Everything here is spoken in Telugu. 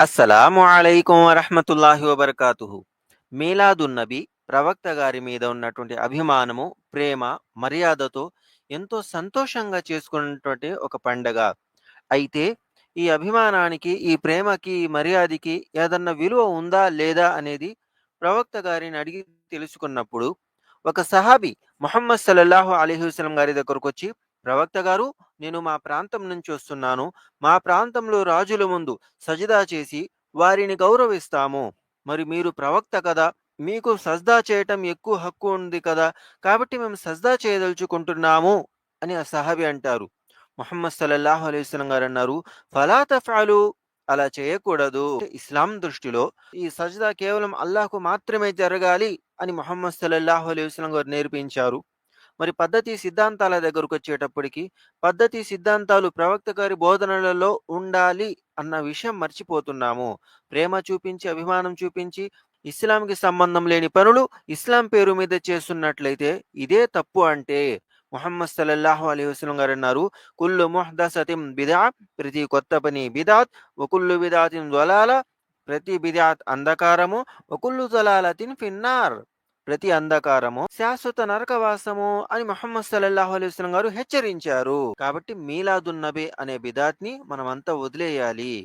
అస్సలాము అలైకుం వరహమతుల్లాహి వబర్కాతుహు. మీలాదున్ నబీ ప్రవక్త గారి మీద ఉన్నటువంటి అభిమానము ప్రేమ మర్యాదతో ఎంతో సంతోషంగా చేసుకున్నటువంటి ఒక పండగ. అయితే ఈ అభిమానానికి ఈ ప్రేమకి ఈ మర్యాదకి ఏదన్నా విలువ ఉందా లేదా అనేది ప్రవక్త గారిని అడిగి తెలుసుకున్నప్పుడు ఒక సహాబి మొహమ్మద్ సల్లల్లాహు అలీహి గారి దగ్గరకు వచ్చి ప్రవక్త గారు నేను మా ప్రాంతం నుంచి వస్తున్నాను. మా ప్రాంతంలో రాజుల ముందు సజదా చేసి వారిని గౌరవిస్తాము. మరి మీరు ప్రవక్త కదా మీకు సజ్దా చేయటం ఎక్కువ హక్కు ఉంది కదా కాబట్టి మేము సజ్దా చేయదలుచుకుంటున్నాము అని ఆ సహాబి అంటారు. ముహమ్మద్ సల్లల్లాహు అలైస్లం గారు అన్నారు ఫలా తఫాలు అలా చేయకూడదు. ఇస్లాం దృష్టిలో ఈ సజ్దా కేవలం అల్లాహకు మాత్రమే జరగాలి అని ముహమ్మద్ సల్లల్లాహు అలైస్లం గారు నేర్పించారు. మరి పద్ధతి సిద్ధాంతాల దగ్గరకు వచ్చేటప్పటికి పద్ధతి సిద్ధాంతాలు ప్రవక్త గారి బోధనలలో ఉండాలి అన్న విషయం మర్చిపోతున్నాము. ప్రేమ చూపించి అభిమానం చూపించి ఇస్లాంకి సంబంధం లేని పనులు ఇస్లాం పేరు మీద చేస్తున్నట్లయితే ఇదే తప్పు అంటే ముహమ్మద్ సల్లల్లాహు అలీ వసలం గారు అన్నారు కుల్లు ముహ్దసతిం బిదా ప్రతి కొత్త పని బిదాత్ వకుల్లు బిదాతిన్ జ్వలాల ప్రతి బిదాత్ అంధకారము వకుల్లు జలాలతిన్ ఫిన్నార్ ప్రతి అంధకారము శాశ్వత నరకవాసము అని మొహమ్మద్ సల్లల్లాహు అలైస్లం గారు హెచ్చరించారు. కాబట్టి మీలాదున్నబి అనే బిదాత్ని మనమంతా వదిలేయాలి.